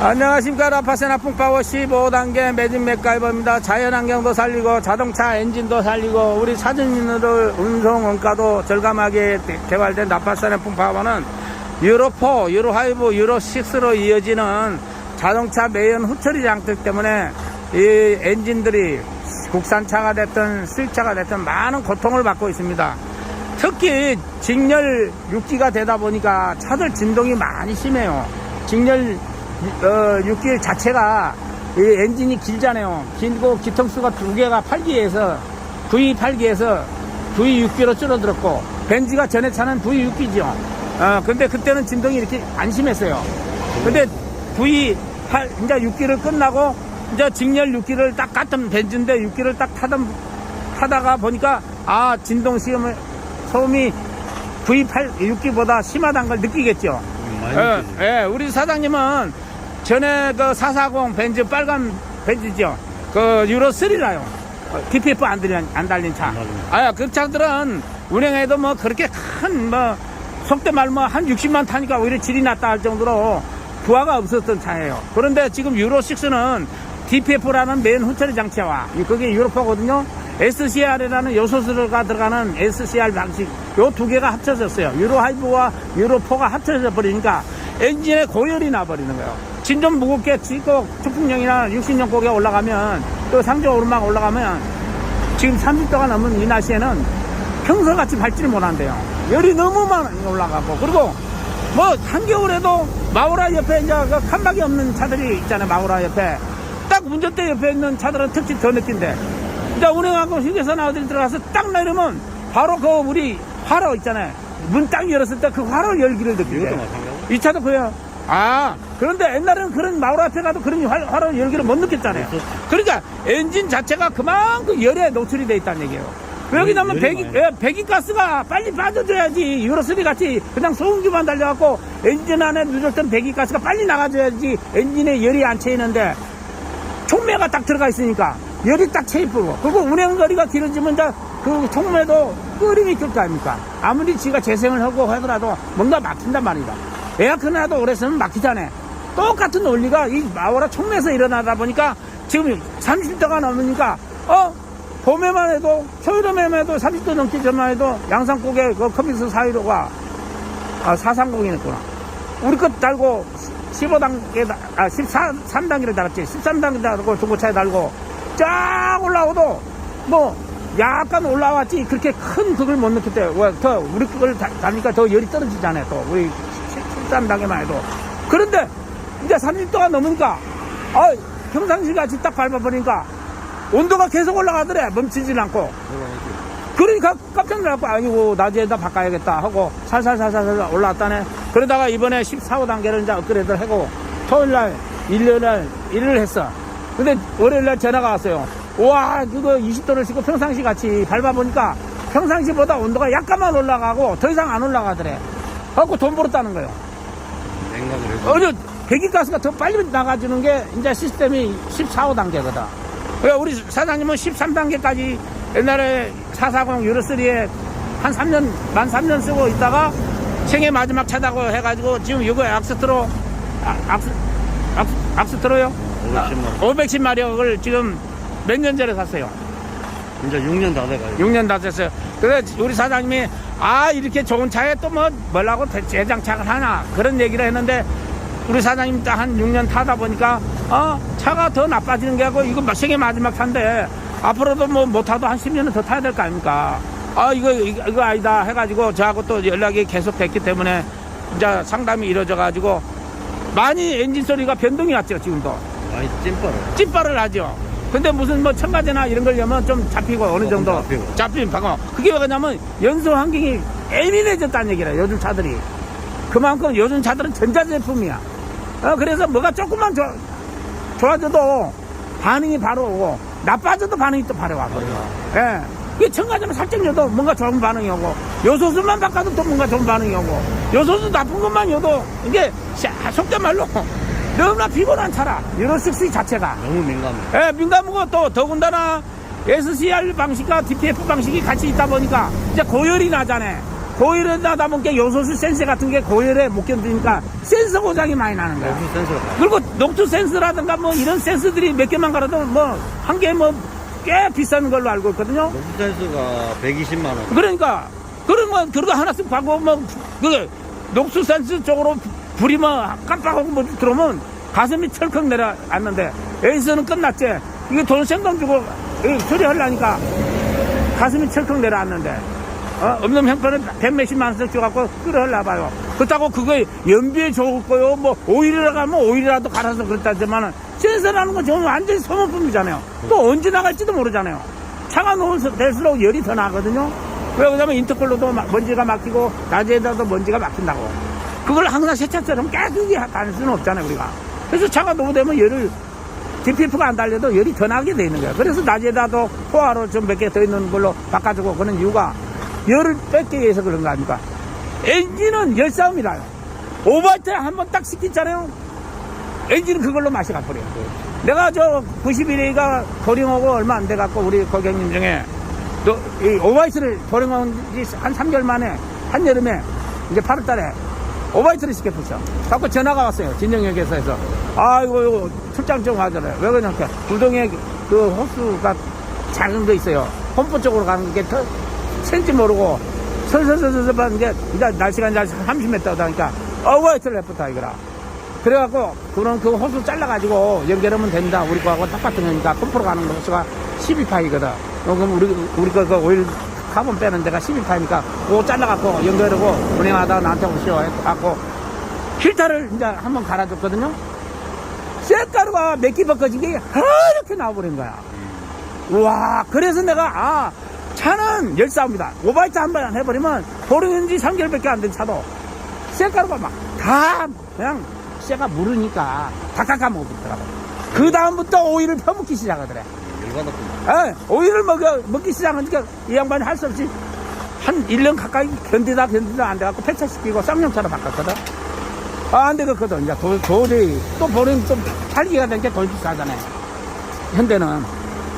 안녕하십니까. 라파센 아풍파워 15단계 매진 맥가이버입니다. 자연환경도 살리고 자동차 엔진도 살리고 우리 사진인들 운송 원가도 절감하게 대- 개발된 라파센 아풍파워는 유로4, 유로5, 유로6로 이어지는 자동차 매연 후처리 장치 때문에 이 엔진들이 국산차가 됐든 수입차가 됐든 많은 고통을 받고 있습니다. 특히 직렬 6기가 되다 보니까 차들 진동이 많이 심해요. 직렬 어, 6기 자체가 이 엔진이 길잖아요. 길고 기통수가 두 개가 8기에서 V8기에서 V6기로 줄어들었고 벤지가 전에 차는 V6기죠. 어, 근데 그때는 진동이 이렇게 안 심했어요. 근데 V8 이제 6기를 끝나고 이제 직렬 6기를 딱 같은 벤즈인데 6기를 딱 타던 타다가 보니까 아 진동 시험을 소음이 V8 6기보다 심하다는 걸 느끼겠죠. 예. 예, 우리 사장님은 전에 그 440 벤즈 빨간 벤즈죠. 그 유로 3라요. DPF 안 달린, 안 달린 차. 아, 그 차들은 운행해도 뭐 그렇게 큰 뭐 속대 말뭐 한 60만 타니까 오히려 질이 낮다 할 정도로 부하가 없었던 차예요. 그런데 지금 유로 6는 DPF라는 맨 후처리 장치와 이- 그게 유로파거든요. SCR이라는 요소수가 들어가는 SCR 방식 요 두 개가 합쳐졌어요. 유로 하이브와 유로 4가 합쳐져 버리니까 엔진에 고열이 나버리는 거예요. 진 좀 무겁게 찍고 축풍령이나 60년 고개 올라가면 또 상조 오르막 올라가면 지금 30도가 넘은 이 날씨에는 평소같이 밟지를 못한대요. 열이 너무 많이 올라가고 그리고 뭐 한겨울에도 마우라 옆에 이제 그 칸막이 없는 차들이 있잖아요. 마우라 옆에 딱 운전대 옆에 있는 차들은 특히 더 느낀대. 이제 운행하고 휴게소나 어디 들어가서 딱 내리면 바로 그 우리 화로 있잖아요. 문 딱 열었을 때 그 화로 열기를 마찬가지. 이 차도 그래요. 아, 그런데 옛날에는 그런 마을 앞에 가도 그런 화, 화로 열기를 못 느꼈잖아요. 그렇죠. 그러니까 엔진 자체가 그만큼 열에 노출이 돼 있다는 얘기예요. 여기 나면 배기. 예, 배기 가스가 빨리 빠져줘야지. 유로3 같이 그냥 소음기만 달려갖고 엔진 안에 누적된 배기 가스가 빨리 나가줘야지 엔진에 열이 안 채이는데 총매가 딱 들어가 있으니까 열이 딱 채입고 그리고 운행거리가 길어지면 그 총매도 끓임이 있을 거 아닙니까? 아무리 지가 재생을 하고 하더라도 뭔가 막힌단 말이다. 에어컨을 하도 오래 쓰면 막히잖아요. 똑같은 원리가 이 마오라 총매에서 일어나다 보니까 지금 30도가 넘으니까 어? 봄에만 해도 겨울에만 해도 30도 넘기 전만 해도 양산국에 그 컴퓨터 사이로가 아 430이었구나 우리 것 달고 15단계, 아, 14, 3단계를 달았지. 13단계 달고 중고차에 달고 쫙 올라오도 뭐 약간 올라왔지. 그렇게 큰 그걸 못 느낄 때, 왜, 더, 우리 그걸 다- 달니까 더 열이 떨어지잖아요. 또, 우리 13단계만 해도. 그런데 이제 30도가 넘으니까, 아, 평상시 같이 딱 밟아보니까 온도가 계속 올라가더래. 멈추질 않고. 그러니까 깜짝 놀랐고 아니고 낮에다 바꿔야겠다 하고 살살살살 올라왔다네 그러다가 이번에 14호 단계를 이제 업그레이드를 하고 토요일날 일요일날 일을 했어 근데 월요일날 전화가 왔어요 와 그거 20도를 싣고 평상시 같이 밟아보니까 평상시보다 온도가 약간만 올라가고 더 이상 안 올라가더래 갖고 돈 벌었다는 거예요 냉각을. 어제 배기가스가 더 빨리 나가주는 게 이제 시스템이 14호 단계거든. 그래 우리 사장님은 13단계까지 옛날에 440 유로3에 한 3년, 만 3년 쓰고 있다가 생애 마지막 차다고 해가지고 지금 이거 악스트로, 아, 악스, 악스, 악스트로요? 510만. 510마력을 지금 몇 년 전에 샀어요. 이제 6년 다 돼가요. 6년 다 됐어요. 그래 우리 사장님이 아 이렇게 좋은 차에 또 뭐 뭐라고 재장착을 하나 그런 얘기를 했는데 우리 사장님 딱한 6년 타다 보니까 어 차가 더 나빠지는 게 아니고 이거 생애 마지막 차인데 앞으로도 뭐 못 타도 한 10년은 더 타야 될 거 아닙니까? 아 이거 이거, 이거 아니다 해가지고 저하고 또 연락이 계속 됐기 때문에 이제 상담이 이루어져 가지고 많이 엔진 소리가 변동이 왔죠 지금도. 많이 찐빠를. 찐빠를 하죠. 근데 무슨 뭐 첨가제나 이런 걸 넣으면 좀 잡히고 어느 조금 정도 잡히고. 잡히면 방어. 그게 왜 그러냐면 연소 환경이 예민해졌다는 얘기라 요즘 차들이. 그만큼 요즘 차들은 전자제품이야. 어, 그래서 뭐가 조금만 좋- 좋아져도 반응이 바로 오고 나빠져도 반응이 또 바로 와버려요. 예. 그 첨가제만 살짝 넣어도 뭔가 좋은 반응이 오고 요소수만 바꿔도 또 뭔가 좋은 반응이 오고 요소수 나쁜 것만 넣어도 이게 샤- 속된 말로 너무나 피곤한 차라 유로식스 자체가 너무 민감해. 예, 민감하고 또 더군다나 SCR 방식과 DPF 방식이 같이 있다 보니까 이제 고열이 나잖아요. 고열에다 담은 게 요소수 센서 같은 게 고열에 못 견디니까 센서 고장이 많이 나는 거야. 센서가 가요. 그리고 녹두 센서라든가 뭐 이런 센서들이 몇 개만 갈아도 뭐 한 개 뭐 꽤 비싼 걸로 알고 있거든요. 녹수 센서가 120만 원. 그러니까 그런 거 그런 거 하나씩 바고 뭐그 녹수 센서 쪽으로 불이 뭐 깜빡하고 뭐 들어오면 가슴이 철컥 내려앉는데 여기서는 끝났지. 이게 돈 생돈 주고 이 처리하려니까 가슴이 철컥 내려앉는데 어? 없는 형편은 백 몇십만 원씩 줘갖고 끌어올라 봐요. 그렇다고 그거 연비에 좋을 거요. 뭐 오일이라 가면 오일이라도 갈아서 그렇다지만은 센서라는 건 저는 완전히 소모품이잖아요. 또 언제 나갈지도 모르잖아요. 차가 놓을수록 열이 더 나거든요. 왜 그러냐면 인터컬로도 마- 먼지가 막히고 낮에다도 먼지가 막힌다고. 그걸 항상 세차처럼 깨끗이 다닐 수는 없잖아요, 우리가. 그래서 차가 노후되면 열을 DPF가 안 달려도 열이 더 나게 돼 있는 거예요. 그래서 낮에다도 포화로 좀 몇 개 더 있는 걸로 바꿔주고 그런 이유가 열을 뺏기 위해서 그런 거 아닙니까? 엔진은 열싸움이다. 오버하이트 한번 딱 시키잖아요. 엔진은 그걸로 맛이 가버려요. 내가 저 91회가 보링하고 얼마 안 돼갖고 우리 고객님 중에 오바이트를 보링한 지 한 3개월 만에 한여름에 이제 8월 달에 오바이트를 시켰었죠. 자꾸 전화가 왔어요. 진정역에서 해서. 아, 이거, 이거 출장 좀 하잖아요. 왜 그러냐. 구동에 그 호수가 작은 거 있어요. 홈프 쪽으로 가는 게 더, 센지 모르고 설설설설 봤는데 이제 날씨가 이제 30m 하니까 오바이트를 해부터 이거라. 그래갖고 그런 그 호수 잘라가지고 연결하면 된다. 우리 거하고 똑같은 거니까 컴프로 가는 호수가 12파이거든. 어, 그럼 우리 우리 거그 오일 카본 빼는 데가 12파이니까 그거 잘라갖고 연결하고 운행하다가 나한테 오시오 해갖고 필터를 이제 한번 갈아줬거든요. 쇳가루가 몇끼 벗겨진 게 이렇게 나와버린 거야. 우와, 그래서 내가, 아, 차는 열싸움이다. 오바이트 한 번 해버리면, 보름인지 3개월밖에 안 된 차도, 쇳가루가 막, 다, 그냥, 쇠가 무르니까, 다 깎아먹더라고. 그 다음부터 오일을 펴먹기 시작하더래. 에, 오일을 먹여, 먹기 시작하니까, 이 양반이 할 수 없이, 한 1년 가까이 견디다 견디다 안 돼갖고 폐차시키고 쌍용차로 바꿨거든. 아, 안 되겠거든. 이제 도, 도저히, 또 보름 좀된게더 비싸잖아요. 현대는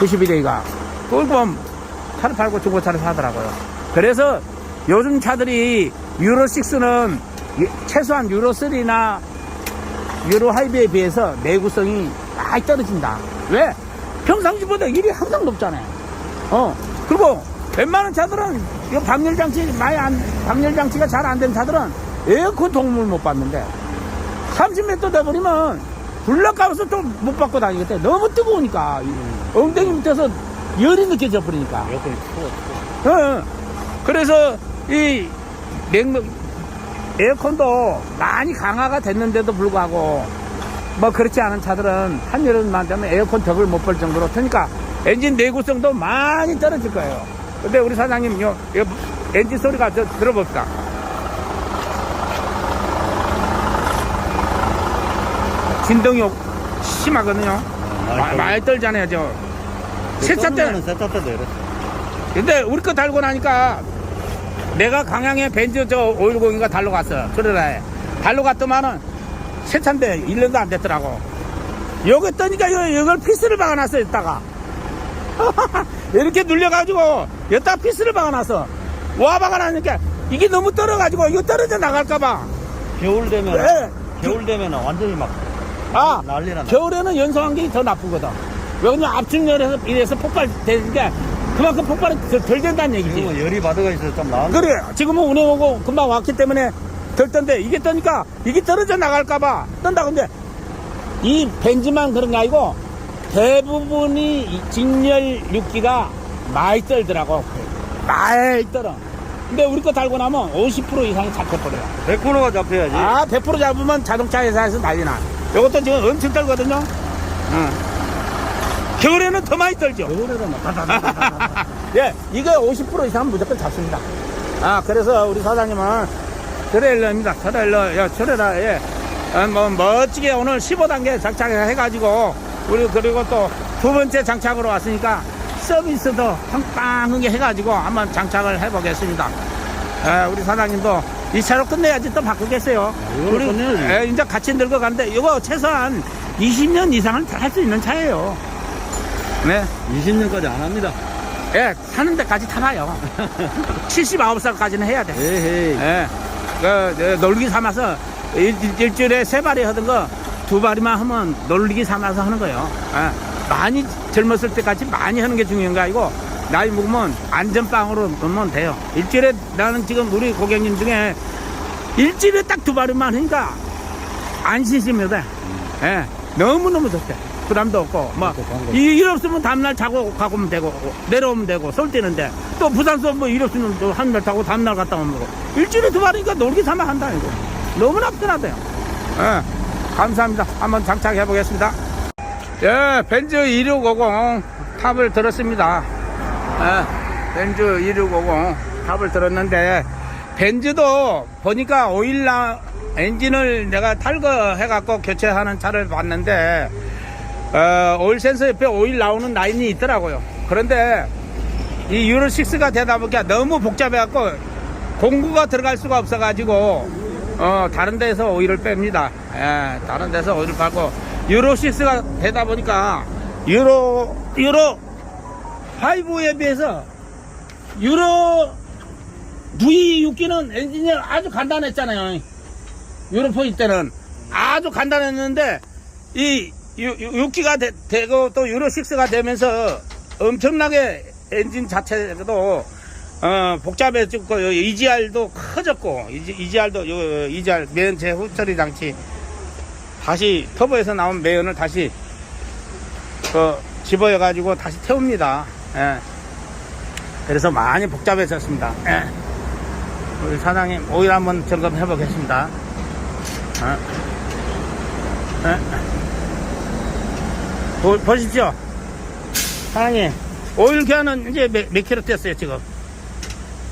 92대가 꿀밤 차를 팔고 중고차를 사더라고요. 그래서 요즘 차들이 유로6는 최소한 유로3나 유로 하이브에 비해서 내구성이 많이 떨어진다. 왜? 평상시보다 일이 항상 높잖아요. 어. 그리고 웬만한 차들은 이 방열 장치 많이 안, 방열 장치가 잘 안 된 차들은 에어컨 도움을 못 받는데 30m 돼버리면 불나가면서 또못 받고 다니겠대. 너무 뜨거우니까. 이 엉덩이 밑에서 열이 느껴져 버리니까. 에어컨이 추워, 추워. 어, 어. 그래서 이 냉각 에어컨도 많이 강화가 됐는데도 불구하고 뭐 그렇지 않은 차들은 한여름만 되면 에어컨 덕을 못 볼 정도로 그러니까 엔진 내구성도 많이 떨어질 거예요. 근데 우리 사장님 요, 요 엔진 소리가 저 들어봅시다. 진동이 심하거든요. 아, 마- 많이 떨잖아요, 저. 세차 때는 세차 때도 이랬어. 근데 우리 거 달고 나니까 내가 강양에 벤츠 저 오일공인가 달러 갔어. 그러라에. 달러 갔더만은 세차인데 1년도 안 됐더라고. 여기 떠니까 이거, 이걸 피스를 박아놨어, 이따가. 이렇게 눌려가지고, 여기다 피스를 박아놨어. 와 박아놨으니까 이게 너무 떨어가지고, 이거 떨어져 나갈까봐. 겨울 되면, 네. 겨울 되면 완전히 막 아, 난리 난다. 겨울에는 연소 환경이 더 나쁘거든. 왜냐면 압축열에서 이래서 폭발되니까 그만큼 폭발이 덜, 덜 된다는 얘기지. 지금은 열이 바드가 있어서 좀 나은 그래 지금은 운행 오고 금방 왔기 때문에 덜 떤데 이게 떠니까 이게 떨어져 나갈까봐 떤다 근데. 이 벤즈만 그런 게 아니고 대부분이 이 직렬 6기가 많이 떨더라고. 많이 떨어. 근데 우리 거 달고 나면 50% 이상이 잡혀버려요. 100%가 잡혀야지. 아 100% 잡으면 자동차 회사에서 난리나. 이것도 지금 엄청 떨거든요. 응. 겨울에는 더 많이 떨죠. 겨울에는 막 예, 이거 50% 이상 무조건 잡습니다. 아, 그래서 우리 사장님은 트레일러입니다. 트레일러, 야, 트레일러, 예. 아, 뭐, 멋지게 오늘 15단계 장착을 해가지고, 우리, 그리고 또 두 번째 장착으로 왔으니까 서비스도 빵빵하게 해가지고 한번 장착을 해보겠습니다. 예, 우리 사장님도 이 차로 끝내야지 또 바꾸겠어요. 이걸로 끝내야지. 예, 이제 같이 늙어가는데, 이거 최소한 20년 이상은 할 수 있는 차예요. 네. 20년까지 안 합니다. 예, 타는 데까지 타봐요. 79살까지는 해야 돼. 에헤이. 예. 그, 저, 놀기 삼아서 일, 일- 일주일에 세 발이 하던 거두 발이만 하면 놀기 삼아서 하는 거예요. 예. 많이 젊었을 때까지 많이 하는 게 중요한 거 아니고 나이 먹으면 안전빵으로 놓으면 돼요. 일주일에 나는 지금 우리 고객님 중에 일주일에 딱두 발이만 하니까 안심심이 돼. 예. 너무너무 좋대. 부담도 없고, 뭐, 일 없으면 다음날 자고 가면 되고, 내려오면 되고, 쏠 때는데, 또 부산서 뭐 일 없으면 또 한 날 타고 다음날 갔다 오면 되고, 일주일에 두 발이니까 놀기 삼아 한다, 이거. 너무나 편하대요. 예. 감사합니다. 한번 장착해 보겠습니다. 예, 벤즈 2650 탑을 들었습니다. 예, 벤즈 2650 탑을 들었는데, 벤즈도 보니까 오일 나, 엔진을 내가 탈거해갖고 교체하는 차를 봤는데, 어, 오일 센서 옆에 오일 나오는 라인이 있더라고요. 그런데 이 유로 6가 되다 보니까 너무 복잡해갖고 공구가 들어갈 수가 없어가지고 어, 다른 데서 오일을 뺍니다. 예, 다른 데서 오일을 팔고 유로 6가 되다 보니까 유로, 유로 5에 비해서 유로 V6기는 엔진이 아주 간단했잖아요. 유로 포일 때는 아주 간단했는데 이 6기가 되, 고또 유로 6가 되면서 엄청나게 엔진 자체도 어, 복잡해졌고 EGR도 커졌고 EGR도 EGR 매연체 후처리 장치 다시 터보에서 나온 매연을 다시 그 집어여 가지고 다시 태웁니다. 예. 그래서 많이 복잡해졌습니다. 예. 우리 사장님 오일 한번 점검해 보겠습니다. 어. 예. 보, 보십시오. 사장님 오일 교환은 이제 몇, 몇 킬로 됐어요 지금?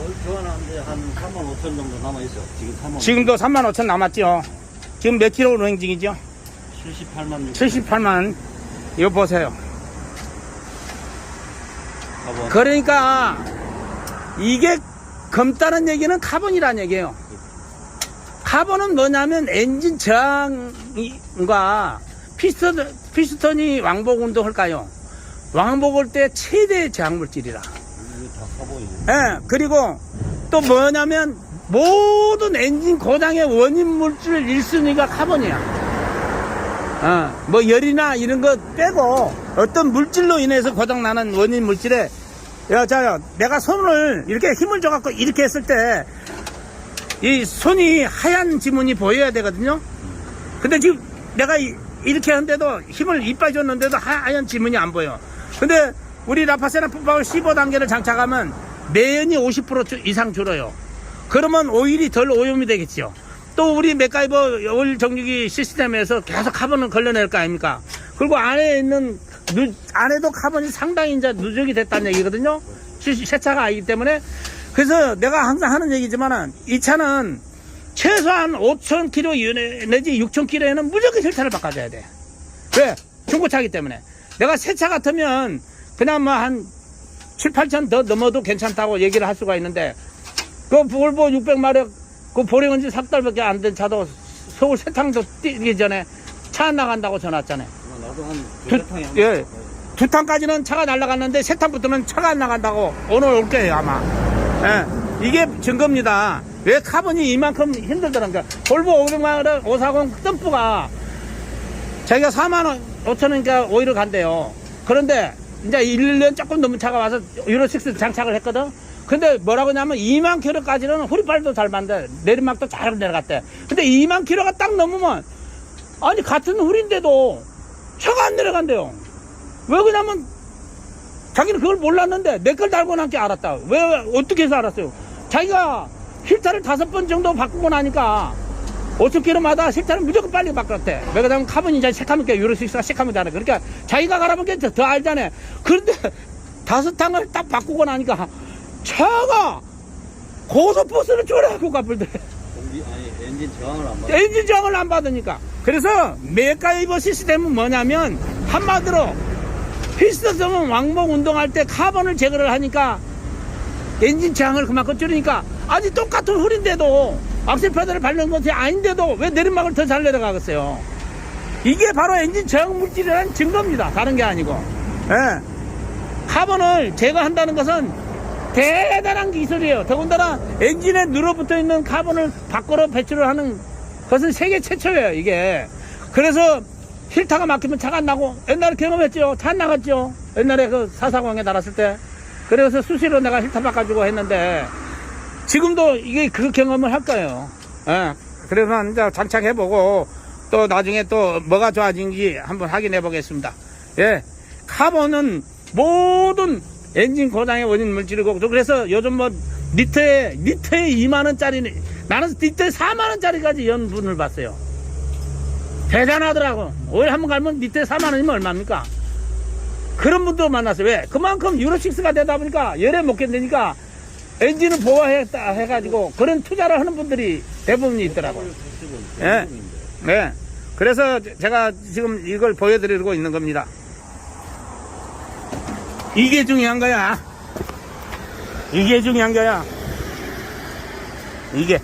오늘 교환하는데 한 3만 5천 정도 남아있어. 지금 3만 지금도 3만 5천 남았죠. 지금 몇 킬로 운행 중이죠? 78만 78만. 이거 보세요. 가본. 그러니까 이게 검다는 얘기는 카본이라는 얘기예요. 카본은 뭐냐면 엔진 저항과 피스톤, 피스톤이 왕복 운동할까요? 왕복할 때 최대 저항 물질이라. 이거 다 가본이네. 예, 그리고 또 뭐냐면 모든 엔진 고장의 원인 물질 1순위가 카본이야. 어, 뭐 열이나 이런 거 빼고 어떤 물질로 인해서 고장 나는 원인 물질에 야, 자, 내가 손을 이렇게 힘을 줘갖고 이렇게 했을 때 이 손이 하얀 지문이 보여야 되거든요. 근데 지금 내가 이- 이렇게 하는데도 힘을 이빨 줬는데도 하얀 지문이 안 보여. 근데 우리 라파세나 풋박을 15단계를 장착하면 매연이 50% 주- 이상 줄어요. 그러면 오일이 덜 오염이 되겠죠. 또 우리 맥가이버 오일 정육이 시스템에서 계속 카본을 걸러낼 거 아닙니까? 그리고 안에 있는 누- 안에도 카본이 상당히 이제 누적이 됐다는 얘기거든요. 시- 새 차가 아니기 때문에 그래서 내가 항상 하는 얘기지만은 이 차는 최소한 5,000km 내지 6,000km에는 무조건 실차를 바꿔줘야 돼. 왜? 중고차기 때문에. 내가 새 차 같으면 그냥 뭐한 7, 8천 더 넘어도 괜찮다고 얘기를 할 수가 있는데 그 볼보 600마력 그 보령은 지석 달밖에 안 된 차도 서울 세탕도 뛰기 전에 차안 나간다고 전화 왔잖아요. 나도 한 두, 두세 탕이 안 예. 두 탕까지는 차가 날아갔는데 세 탕부터는 차가 안 나간다고 오늘 올 거예요 아마. 예. 이게 증거입니다. 왜 카본이 이만큼 힘들더란가. 볼보 500마력 540 덤프가 자기가 4만 원 5천 원이니까 오일을 간대요. 그런데 이제 1년 조금 넘은 차가 와서 유로6 장착을 했거든. 근데 뭐라고 하냐면 2만 킬로까지는 후리빨도 잘 만데 내리막도 잘 내려갔대. 근데 2만 킬로가 딱 넘으면 아니 같은 훌인데도 차가 안 내려간대요. 왜 그러냐면 자기는 그걸 몰랐는데 내 걸 달고 남게 알았다. 왜 어떻게 해서 알았어요? 자기가 필터를 다섯 번 정도 바꾸고 나니까 5천 킬로마다 실타를 무조건 빨리 바꿨대. 왜 그러냐면 카본이 이제 새카맣게 유로스위스가 새카맣잖아. 그러니까 자기가 게더 알잖아. 그런데 다섯 탕을 딱 바꾸고 나니까 차가 고속버스를 쪼라고 가불대. 엔진 저항을 안 받아. 엔진 저항을 안 받으니까. 그래서 메가이버 시스템은 뭐냐면 한마디로 피스톤은 왕복 운동할 때 카본을 제거를 하니까 엔진 저항을 그만큼 줄이니까 아니 똑같은 훌인데도 악셀 페달을 밟는 것이 아닌데도 왜 내리막을 더 잘 내려가겠어요. 이게 바로 엔진 저항 물질이라는 증거입니다. 다른 게 아니고. 예. 카본을 제거한다는 것은 대단한 기술이에요. 더군다나 엔진에 늘어붙어 있는 카본을 밖으로 배출을 하는 것은 세계 최초예요, 이게. 그래서 힐타가 막히면 차가 안 나고 옛날에 경험했죠. 차 안 나갔죠. 옛날에 그 사사광에 달았을 때. 그래서 수시로 내가 힐타 바꿔주고 했는데 지금도 이게 그 경험을 할 거예요. 예. 그래서 이제 장착해보고 또 나중에 또 뭐가 좋아진지 한번 확인해 보겠습니다. 예. 카본은 모든 엔진 고장의 원인 물질이고 그래서 요즘 뭐 리터에 리터에 2만 원짜리 나는 리터에 4만 원짜리까지 연분을 봤어요. 대단하더라고. 오일 한번 갈면 리터에 4만 원이면 얼마입니까? 그런 분도 만났어요. 왜? 그만큼 유로6가 되다 보니까 열에 못 견디니까 엔진을 보호했다 해가지고 그런 투자를 하는 분들이 대부분 있더라고요. 예. 네. 그래서 제가 지금 이걸 보여드리고 있는 겁니다. 이게 중요한 거야. 이게 중요한 거야. 이게.